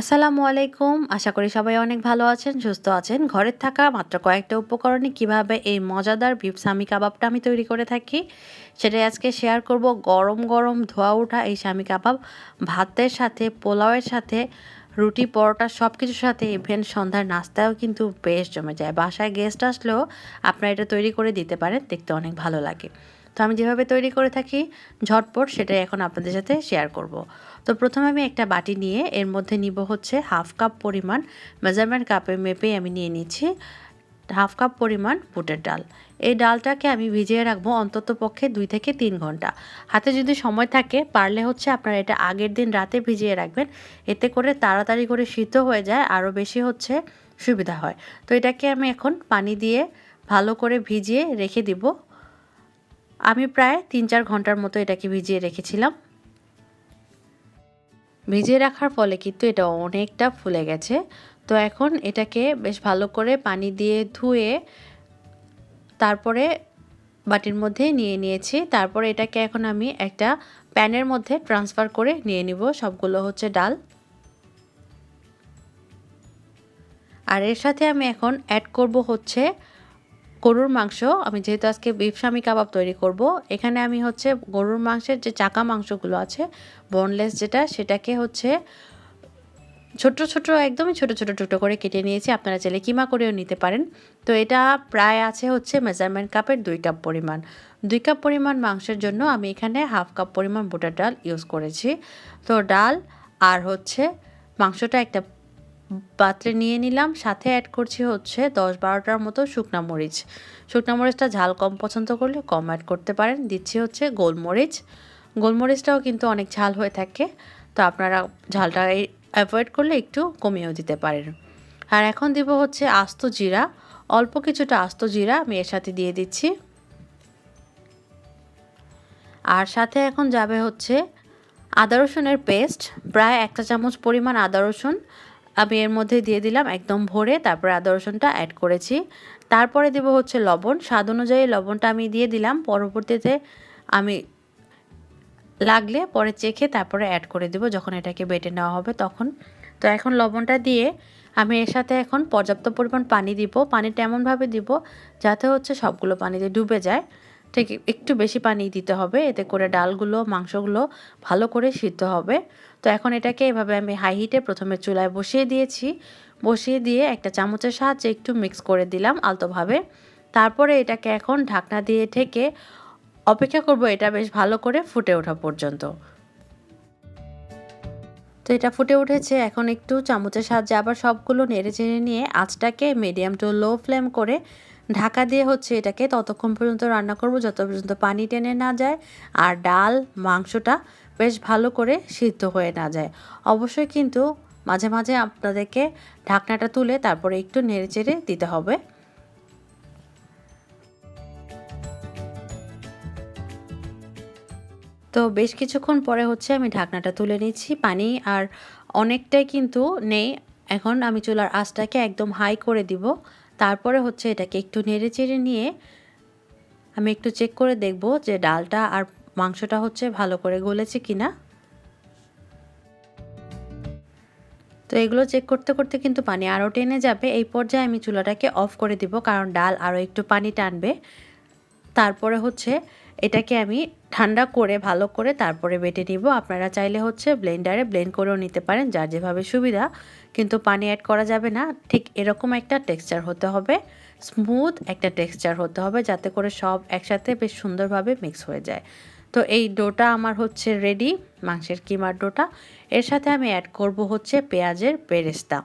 আসসালামু আলাইকুম। আশা করি সবাই অনেক ভালো আছেন, সুস্থ আছেন। ঘরের থাকা মাত্র কয়েকটা উপকরণে কীভাবে এই মজাদার বিফ কাবাবটা আমি তৈরি করে থাকি, সেটাই আজকে শেয়ার করব। গরম গরম ধোয়া ওঠা এই সামি কাবাব, ভাতের সাথে, পোলাওয়ের সাথে, রুটি, পরোটা সব কিছুর সাথে ইভেন সন্ধ্যার নাস্তাও কিন্তু বেশ জমে যায়। বাসায় গেস্ট আসলেও আপনারা এটা তৈরি করে দিতে পারেন, দেখতে অনেক ভালো লাগে। তো আমি যেভাবে তৈরি করে থাকি, ঝটপট সেটাই এখন আপনাদের সাথে শেয়ার করব। তো প্রথমে আমি একটা বাটি নিয়ে এর মধ্যে নিব হচ্ছে হাফ কাপ পরিমাণ মেজারমেন্ট কাপে মেপে আমি নিয়ে নিচ্ছি, হাফ কাপ পরিমাণ বুটের ডাল। এই ডালটাকে আমি ভিজিয়ে রাখব অন্তত পক্ষে দুই থেকে তিন ঘণ্টা। হাতে যদি সময় থাকে, পারলে হচ্ছে আপনারা এটা আগের দিন রাতে ভিজিয়ে রাখবেন, এতে করে তাড়াতাড়ি করে সিদ্ধ হয়ে যায়, আরও বেশি হচ্ছে সুবিধা হয়। তো এটাকে আমি এখন পানি দিয়ে ভালো করে ভিজিয়ে রেখে দিব আমি প্রায় তিন চার ঘণ্টার মতো এটাকে ভিজিয়ে রেখেছিলাম। ভিজিয়ে রাখার ফলে কিন্তু এটা অনেকটা ফুলে গেছে। তো এখন এটাকে বেশ ভালো করে পানি দিয়ে ধুয়ে তারপরে বাটির মধ্যে নিয়ে নিয়েছি। তারপরে এটাকে এখন আমি একটা প্যানের মধ্যে ট্রান্সফার করে নিয়ে নিব। সবগুলো হচ্ছে ডাল। আর এর সাথে আমি এখন অ্যাড করব হচ্ছে গরুর মাংস, আমি যেহেতু আজকে বিফ স্বামী কাবাব তৈরি করব, এখানে আমি হচ্ছে গরুর মাংসের যে চাকা মাংসগুলো আছে বোনলেস যেটা, সেটাকে হচ্ছে ছোট ছোট, একদমই ছোট ছোট টুকরো করে কেটে নিয়েছি, আপনারা চাইলে কিমা করেও নিতে পারেন। তো এটা প্রায় আছে হচ্ছে মেজারমেন্ট কাপের দুই কাপ পরিমাণ। দুই কাপ পরিমাণ মাংসের জন্য আমি এখানে হাফ কাপ পরিমাণ বুটার ডাল ইউজ করেছি। তো ডাল আর হচ্ছে মাংসটা একটা পাত্রে নিয়ে নিলাম, সাথে অ্যাড করছি হচ্ছে দশ বারোটার মতো শুকনা মরিচ। শুকনা মরিচটা ঝাল কম পছন্দ করলে কম অ্যাড করতে পারেন। দিচ্ছি হচ্ছে গোলমরিচ। গোলমরিচটাও কিন্তু অনেক ঝাল হয়ে থাকে, তো আপনারা ঝালটা অ্যাভয়েড করলে একটু কমিয়েও দিতে পারেন। আর এখন দিব হচ্ছে আস্ত জিরা। অল্প কিছুটা আস্ত জিরা আমি এর সাথে দিয়ে দিচ্ছি। আর সাথে এখন যাবে হচ্ছে আদা রসুনের পেস্ট প্রায় একটা চামচ পরিমাণ আদা রসুন। আমি এর মধ্যে দিয়ে দিলাম একদম ভরে, তারপরে আদা রসুনটা অ্যাড করেছি। তারপরে দেবো হচ্ছে লবণ। স্বাদ অনুযায়ী লবণটা আমি দিয়ে দিলাম। পরবর্তীতে আমি লাগলে পরে চেখে তারপরে অ্যাড করে দেবো যখন এটাকে বেটে নেওয়া হবে তখন। তো এখন লবণটা দিয়ে আমি এর সাথে এখন পর্যাপ্ত পরিমাণ পানি দিব। পানিটা এমনভাবে দিব যাতে হচ্ছে সবগুলো পানিতে ডুবে যায়। ঠিক একটু বেশি পানি দিতে হবে। এতে করে ডালগুলো, মাংসগুলো ভালো করে সিদ্ধ হবে। তো এখন এটাকে এভাবে আমি হাই হিটে প্রথমে চুলায় বসিয়ে দিয়েছি। বসিয়ে দিয়ে একটা চামচের সাহায্যে একটু মিক্স করে দিলাম আলতোভাবে। তারপরে এটাকে এখন ঢাকনা দিয়ে ঢেকে অপেক্ষা করব এটা বেশ ভালো করে ফুটে ওঠা পর্যন্ত। তো এটা ফুটে উঠেছে, এখন একটু চামচের সাহায্যে আবার সবগুলো নেড়ে চেড়ে নিয়ে আঁচটাকে মিডিয়াম টু লো ফ্লেম করে ঢাকা দিয়ে হচ্ছে এটাকে ততক্ষণ পর্যন্ত রান্না করব, যত পর্যন্ত পানি টেনে না যায়। আর ডাল, মাংসটা বেশ ভালো করে সিদ্ধ হয়ে না যায়। অবশ্যই কিন্তু মাঝে মাঝে আপনাদেরকে ঢাকনাটা তুলে তারপরে একটু নেড়ে চেড়ে দিতে হবে। তো বেশ কিছুক্ষণ পরে হচ্ছে আমি ঢাকনাটা তুলে নিচ্ছি পানি আর অনেকটাই কিন্তু নেই। এখন আমি চুলার আঁচটাকে একদম হাই করে দিব। তারপরে হচ্ছে এটাকে একটু নেড়ে চেড়ে নিয়ে আমি একটু চেক করে দেখব যে ডালটা আর মাংসটা হচ্ছে ভালো করে গলেছে কিনা। তো এগুলো চেক করতে করতে কিন্তু পানি আরও টেনে যাবে। এই পর্যায়ে আমি চুলাটাকে অফ করে দিব, কারণ ডাল আরও একটু পানি টানবে। তারপরে হচ্ছে এটাকে আমি ঠান্ডা করে ভালো করে তারপরে বেটে নিব। আপনারা চাইলে হচ্ছে ব্লেন্ডারে ব্লেন্ড করেও নিতে পারেন, যার যেভাবে সুবিধা। কিন্তু পানি অ্যাড করা যাবে না। ঠিক এরকম একটা টেক্সচার হতে হবে। স্মুথ একটা টেক্সচার হতে হবে, যাতে করে সব একসাথে বেশ সুন্দরভাবে মিক্স হয়ে যায়। তো এই ডোটা আমার হচ্ছে রেডি মাংসের কিমার ডোটা। এর সাথে আমি অ্যাড করব হচ্ছে পেঁয়াজের বেরেস্তা।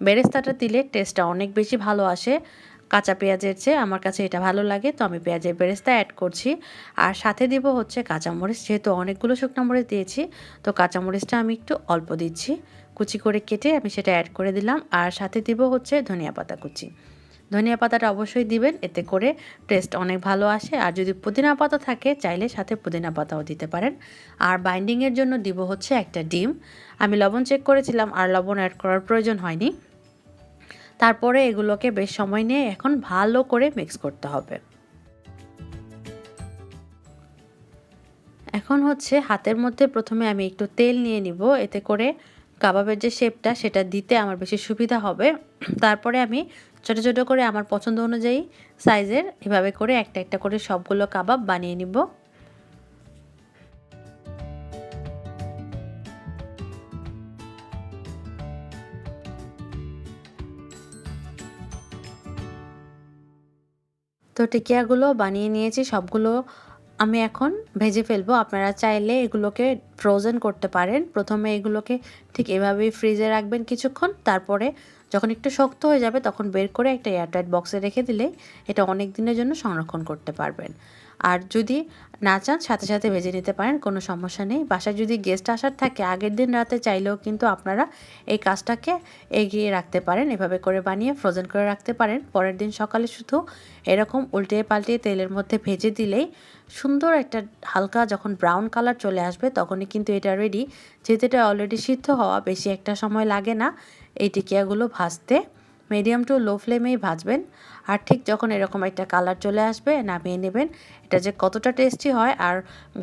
বেরেস্তাটা দিলে টেস্টটা অনেক বেশি ভালো আসে। কাঁচা পেঁয়াজের চেয়ে আমার কাছে এটা ভালো লাগে, তো আমি পেঁয়াজের বেরেস্তা অ্যাড করছি। আর সাথে দিব হচ্ছে কাঁচামরিচ, যেহেতু অনেকগুলো শুকনো মরিচ দিয়েছি, তো কাঁচামরিচটা আমি একটু অল্প দিচ্ছি। কুচি করে কেটে আমি সেটা অ্যাড করে দিলাম। আর সাথে দিব হচ্ছে ধনিয়া পাতা কুচি। ধনিয়া পাতাটা অবশ্যই দিবেন, এতে করে টেস্ট অনেক ভালো আসে। আর যদি পুদিনা পাতা থাকে, চাইলে সাথে পুদিনা পাতাও দিতে পারেন। আর বাইন্ডিংয়ের জন্য দিব হচ্ছে একটা ডিম। আমি লবণ চেক করেছিলাম, আর লবণ অ্যাড করার প্রয়োজন হয়নি। তারপরে এগুলোকে বেশ সময় নিয়ে এখন ভালো করে মিক্স করতে হবে। এখন হচ্ছে হাতের মধ্যে প্রথমে আমি একটু তেল নিয়ে নিব, এতে করে কাবাবের যে শেপটা সেটা দিতে আমার বেশি সুবিধা হবে। তারপরে আমি ছোটো ছোটো করে আমার পছন্দ অনুযায়ী সাইজের এভাবে করে একটা একটা করে সবগুলো কাবাব বানিয়ে নিব। তো টিকিয়াগুলো বানিয়ে নিয়েছি, সবগুলো আমি এখন ভেজে ফেলব। আপনারা চাইলে এগুলোকে ফ্রোজেন করতে পারেন। প্রথমে এগুলোকে ঠিক এভাবেই ফ্রিজে রাখবেন কিছুক্ষণ, তারপরে যখন একটু শক্ত হয়ে যাবে, তখন বের করে একটা এয়ারটাইট বক্সে রেখে দিলে এটা অনেক দিনের জন্য সংরক্ষণ করতে পারবেন। আর যদি না চান, সাথে সাথে ভেজে নিতে পারেন, কোনো সমস্যা নেই। বাসায় যদি গেস্ট আসার থাকে, আগের দিন রাতে চাইলেও কিন্তু আপনারা এই কাজটাকে এগিয়ে রাখতে পারেন। এভাবে করে বানিয়ে ফ্রোজেন করে রাখতে পারেন। পরের দিন সকালে শুধু এরকম উল্টিয়ে পাল্টিয়ে তেলের মধ্যে ভেজে দিলেই সুন্দর একটা হালকা যখন ব্রাউন কালার চলে আসবে, তখনই কিন্তু এটা রেডি যেহেতু এটা অলরেডি সিদ্ধ হওয়া, বেশি একটা সময় লাগে না এই টিকিয়াগুলো ভাজতে। মিডিয়াম টু লো ফ্লেমেই ভাজবেন। আর ঠিক যখন এরকম একটা কালার চলে আসবে, নামিয়ে নেবেন। এটা যে কতটা টেস্টি হয় আর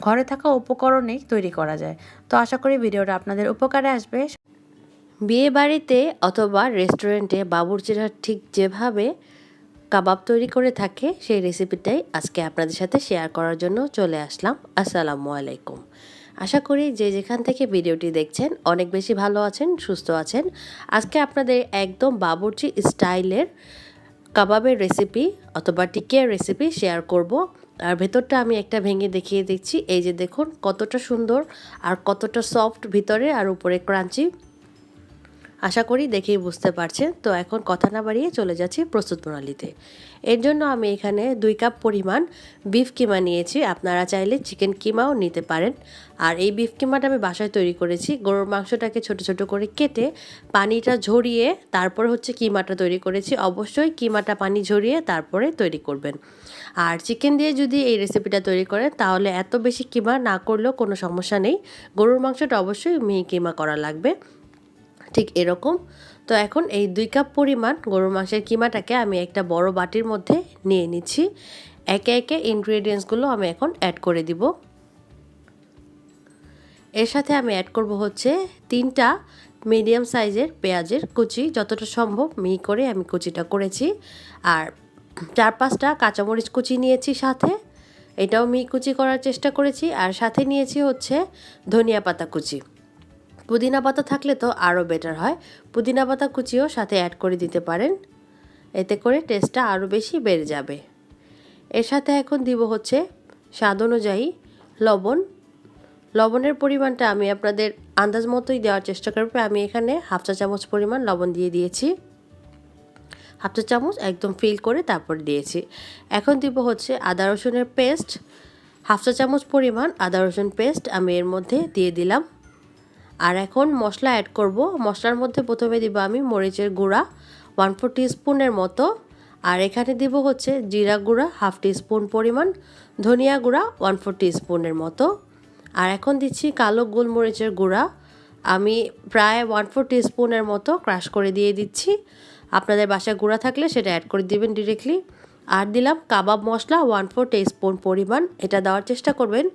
ঘরে থাকা উপকরণেই তৈরি করা যায়। তো আশা করি ভিডিওটা আপনাদের উপকারে আসবে। বিয়ে বাড়িতে অথবা রেস্টুরেন্টে বাবুর্চিরা ঠিক যেভাবে কাবাব তৈরি করে থাকে, সেই রেসিপিটাই আজকে আপনাদের সাথে শেয়ার করার জন্য চলে আসলাম। আসসালামু আলাইকুম। আশা করি যে যেখান থেকে ভিডিওটি দেখছেন, অনেক বেশি ভালো আছেন, সুস্থ আছেন। আজকে আপনাদের একদম বাবুর্চি স্টাইলের কাবাবের রেসিপি অথবা টিকিয়ার রেসিপি শেয়ার করব। আর ভেতরটা আমি একটা ভেঙে দেখিয়ে দিচ্ছি। এই যে দেখুন, কতটা সুন্দর আর কতটা সফট ভিতরে আর উপরে ক্রাঞ্চি আশা করি দেখেই বুঝতে পারছেন। তো এখন কথা না বাড়িয়ে চলে যাচ্ছি প্রস্তুত প্রণালীতে। এর জন্য আমি এখানে দুই কাপ পরিমাণ বিফ কিমা নিয়েছি। আপনারা চাইলে চিকেন কিমাও নিতে পারেন। আর এই বিফ কিমাটা আমি বাসায় তৈরি করেছি। গরুর মাংসটাকে ছোট ছোট করে কেটে পানিটা ঝরিয়ে তারপর হচ্ছে কিমাটা তৈরি করেছি। অবশ্যই কিমাটা পানি ঝরিয়ে তারপরে তৈরি করবেন। আর চিকেন দিয়ে যদি এই রেসিপিটা তৈরি করেন, তাহলে এত বেশি কিমা না করলেও কোনো সমস্যা নেই। গরুর মাংসটা অবশ্যই মিহি কিমা করা লাগবে। ঠিক এরকম। তো এখন এই দুই কাপ পরিমাণ গরুর মাংসের কিমাটাকে আমি একটা বড় বাটির মধ্যে নিয়ে নিচ্ছি। একে একে ইনগ্রেডিয়েন্টসগুলো আমি এখন অ্যাড করে দিব। এর সাথে আমি অ্যাড করব হচ্ছে তিনটা মিডিয়াম সাইজের পেঁয়াজের কুচি। যতটা সম্ভব মিহি করে আমি কুচিটা করেছি। আর চার পাঁচটা কাঁচামরিচ কুচি নিয়েছি সাথে। এটাও মিহি কুচি করার চেষ্টা করেছি। আর সাথে নিয়েছি হচ্ছে ধনিয়া পাতা কুচি। পুদিনা পাতা থাকলে তো আরও বেটার হয়। পুদিনা পাতা কুচিও সাথে অ্যাড করে দিতে পারেন। এতে করে টেস্টটা আরও বেশি বেড়ে যাবে। এর সাথে এখন দিব হচ্ছে স্বাদ অনুযায়ী লবণ। লবণের পরিমাণটা আমি আপনাদের আন্দাজ মতোই দেওয়ার চেষ্টা করব। আমি এখানে হাফ চা চামচ পরিমাণ লবণ দিয়ে দিয়েছি। হাফ চা চামচ একদম ফিল করে তারপর দিয়েছি। এখন দিব হচ্ছে আদা রসুনের পেস্ট হাফ চা চামচ পরিমাণ আদা রসুন পেস্ট আমি এর মধ্যে দিয়ে দিলাম। আর এখন মশলা অ্যাড করব। মশলার মধ্যে প্রথমে দিব আমি মরিচের গুঁড়া ওয়ান ফোর স্পুনের মতো। আর এখানে দিব হচ্ছে জিরা গুঁড়া হাফ স্পুন পরিমাণ। ধনিয়া গুঁড়া ওয়ান ফোর স্পুনের মতো। আর এখন দিচ্ছি কালো গোলমরিচের গুঁড়া। আমি প্রায় ওয়ান ফোর স্পুনের মতো ক্রাশ করে দিয়ে দিচ্ছি। আপনাদের বাসায় গুঁড়া থাকলে সেটা অ্যাড করে দিবেন ডিরেক্টলি আর দিলাম কাবাব মশলা ওয়ান ফোর স্পুন পরিমাণ। এটা দেওয়ার চেষ্টা করবেন।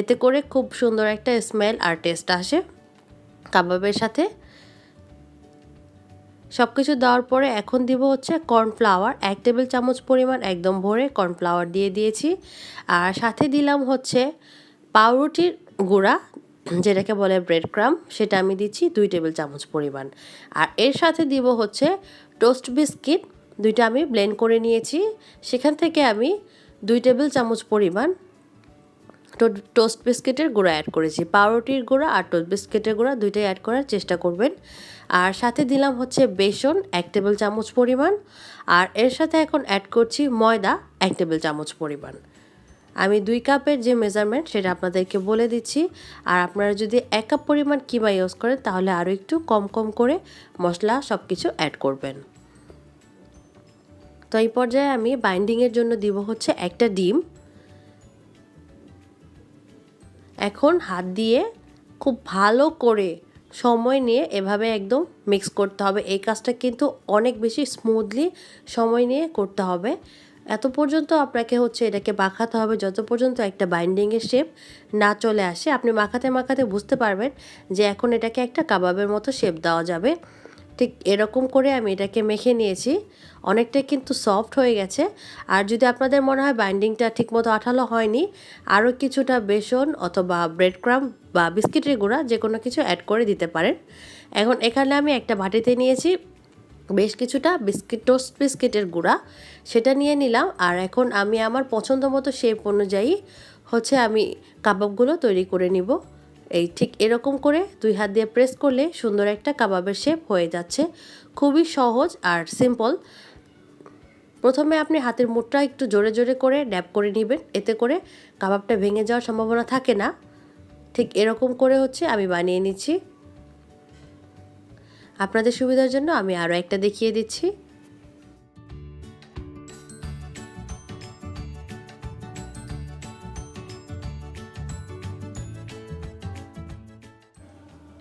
এতে করে খুব সুন্দর একটা স্মেল আর টেস্ট আসে। কাবাবের সাথে। সব কিছু দেওয়ার পরে এখন দিব হচ্ছে কর্নফ্লাওয়ার এক টেবিল চামচ পরিমাণ একদম ভরে কর্নফ্লাওয়ার দিয়ে দিয়েছি। আর সাথে দিলাম হচ্ছে পাউরুটির গুঁড়া, যেটাকে বলে ব্রেড ক্রাম সেটা আমি দিচ্ছি দুই টেবিল চামচ পরিমাণ। আর এর সাথে দিব হচ্ছে টোস্ট বিস্কিট দুইটা আমি ব্লেন্ড করে নিয়েছি। সেখান থেকে আমি দুই টেবিল চামচ পরিমাণ টোস্ট বিস্কিটের গুঁড়া অ্যাড করেছি। পাউরুটির গুঁড়া আর টোস্ট বিস্কিটের গুঁড়া দুইটাই অ্যাড করার চেষ্টা করবেন। আর সাথে দিলাম হচ্ছে বেসন এক টেবিল চামচ পরিমাণ। আর এর সাথে এখন অ্যাড করছি ময়দা এক টেবিল চামচ পরিমাণ। আমি দুই কাপের যে মেজারমেন্ট সেটা আপনাদেরকে বলে দিচ্ছি। আর আপনারা যদি এক কাপ পরিমাণ কিমা ইউজ করেন, তাহলে আরও একটু কম কম করে মশলা সব কিছু অ্যাড করবেন। তো এই পর্যায়ে আমি বাইন্ডিংয়ের জন্য দিব হচ্ছে একটা ডিম। এখন হাত দিয়ে খুব ভালো করে সময় নিয়ে এভাবে একদম মিক্স করতে হবে। এই কাজটা কিন্তু অনেক বেশি স্মুথলি সময় নিয়ে করতে হবে। এত পর্যন্ত আপনাকে হচ্ছে এটাকে মাখাতে হবে যত পর্যন্ত একটা বাইন্ডিংয়ের শেপ না চলে আসে। আপনি মাখাতে মাখাতে বুঝতে পারবেন যে এখন এটাকে একটা কাবাবের মতো শেপ দেওয়া যাবে। ঠিক এরকম করে আমি এটাকে মেখে নিয়েছি। অনেকটাই কিন্তু সফট হয়ে গেছে। আর যদি আপনাদের মনে হয় বাইন্ডিংটা ঠিকমতো আঠালো হয়নি, আরও কিছুটা বেসন অথবা ব্রেড ক্রাম বা বিস্কিটের গুঁড়া যে কোনো কিছু অ্যাড করে দিতে পারেন। এখন এখানে আমি একটা বাটিতে নিয়েছি বেশ কিছুটা বিস্কিট টোস্ট বিস্কিটের গুঁড়া। সেটা নিয়ে নিলাম। আর এখন আমি আমার পছন্দ মতো শেপ অনুযায়ী হচ্ছে আমি কাবাবগুলো তৈরি করে নিব। এই ঠিক এরকম করে দুই হাত দিয়ে প্রেস করলে সুন্দর একটা কাবাবের শেপ হয়ে যাচ্ছে। খুবই সহজ আর সিম্পল প্রথমে আপনি হাতের মুঠটা একটু জোরে জোরে করে ড্যাপ করে নেবেন। এতে করে কাবাবটা ভেঙে যাওয়ার সম্ভাবনা থাকে না। ঠিক এরকম করে হচ্ছে আমি বানিয়ে নিচ্ছি। আপনাদের সুবিধার জন্য আমি আরও একটা দেখিয়ে দিচ্ছি।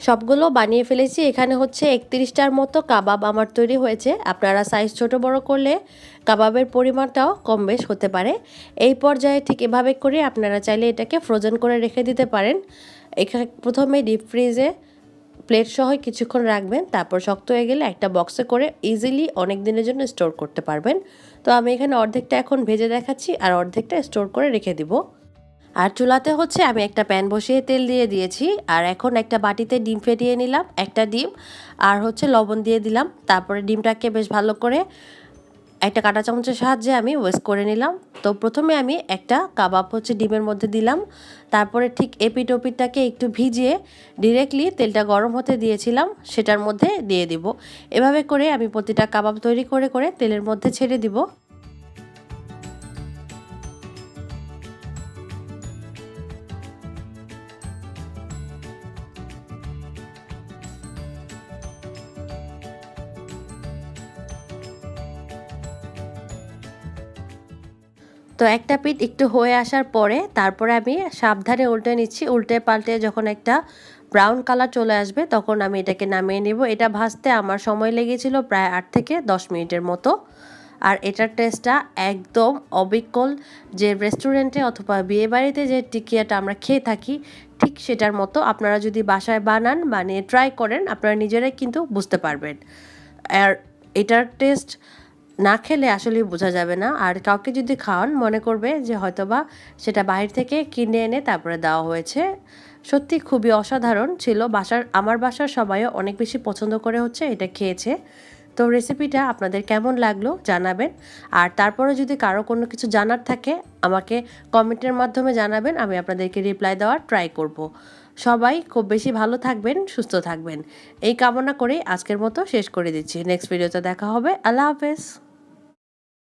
সবগুলো বানিয়ে ফেলেছি। এখানে হচ্ছে একত্রিশটার মতো কাবাব আমার তৈরি হয়েছে। আপনারা সাইজ ছোট বড় করলে কাবাবের পরিমাণটাও কম বেশ হতে পারে। এই পর্যায়ে ঠিক এভাবে করে আপনারা চাইলে এটাকে ফ্রোজেন করে রেখে দিতে পারেন। এখানে প্রথমে ডিপ ফ্রিজে প্লেট সহ কিছুক্ষণ রাখবেন। তারপর শক্ত হয়ে গেলে একটা বক্সে করে ইজিলি অনেক দিনের জন্য স্টোর করতে পারবেন। তো আমি এখানে অর্ধেকটা এখন ভেজে দেখাচ্ছি আর অর্ধেকটা স্টোর করে রেখে দিব। আর চুলাতে হচ্ছে আমি একটা প্যান বসিয়ে তেল দিয়ে দিয়েছি, আর এখন একটা বাটিতে ডিম ফেটিয়ে নিলাম, একটা ডিম, আর হচ্ছে লবণ দিয়ে দিলাম। তারপরে ডিমটাকে বেশ ভালো করে একটা কাঁটা চামচের সাহায্যে আমি ওয়েস্ট করে নিলাম। তো প্রথমে আমি একটা কাবাব হচ্ছে ডিমের মধ্যে দিলাম। তারপরে ঠিক এপিট ওপিটটাকে একটু ভিজিয়ে ডিরেক্টলি তেলটা গরম হতে দিয়েছিলাম, সেটার মধ্যে দিয়ে দিব। এভাবে করে আমি প্রতিটা কাবাব তৈরি করে করে তেলের মধ্যে ছেড়ে দিব। তো একটা পিঠ একটু হয়ে আসার পরে তারপরে আমি সাবধানে উল্টে নিচ্ছি। উল্টে পাল্টে যখন একটা ব্রাউন কালার চলে আসবে তখন আমি এটাকে নামিয়ে নেব। এটা ভাজতে আমার সময় লেগেছিল প্রায় আট থেকে দশ মিনিটের মতো। আর এটার টেস্টটা একদম অবিকল যে রেস্টুরেন্টে অথবা বিয়েবাড়িতে যে টিকিয়াটা আমরা খেয়ে থাকি, ঠিক সেটার মতো আপনারা যদি বাসায় বানান, বানিয়ে ট্রাই করেন, আপনারা নিজেরাই কিন্তু বুঝতে পারবেন। আর এটার টেস্ট না খেলে আসলে বোঝা যাবে না। আর কাউকে যদি খাওয়ান, মনে করবে যে হয়তোবা সেটা বাইরে থেকে কিনে এনে তারপরে দেওয়া হয়েছে। সত্যি খুবই অসাধারণ ছিল। বাসার, আমার বাসার সবাইও অনেক বেশি পছন্দ করে হচ্ছে এটা খেয়েছে। তো রেসিপিটা আপনাদের কেমন লাগল জানাবেন। আর তারপরে যদি কারও কোনো কিছু জানার থাকে, আমাকে কমেন্টের মাধ্যমে জানাবেন, আমি আপনাদেরকে রিপ্লাই দেওয়ার ট্রাই করব। সবাই খুব বেশি ভালো থাকবেন, সুস্থ থাকবেন। এই কামনা করে আজকের মতো শেষ করে দিচ্ছি। নেক্সট ভিডিওতে দেখা হবে। আল্লাহ হাফেজ।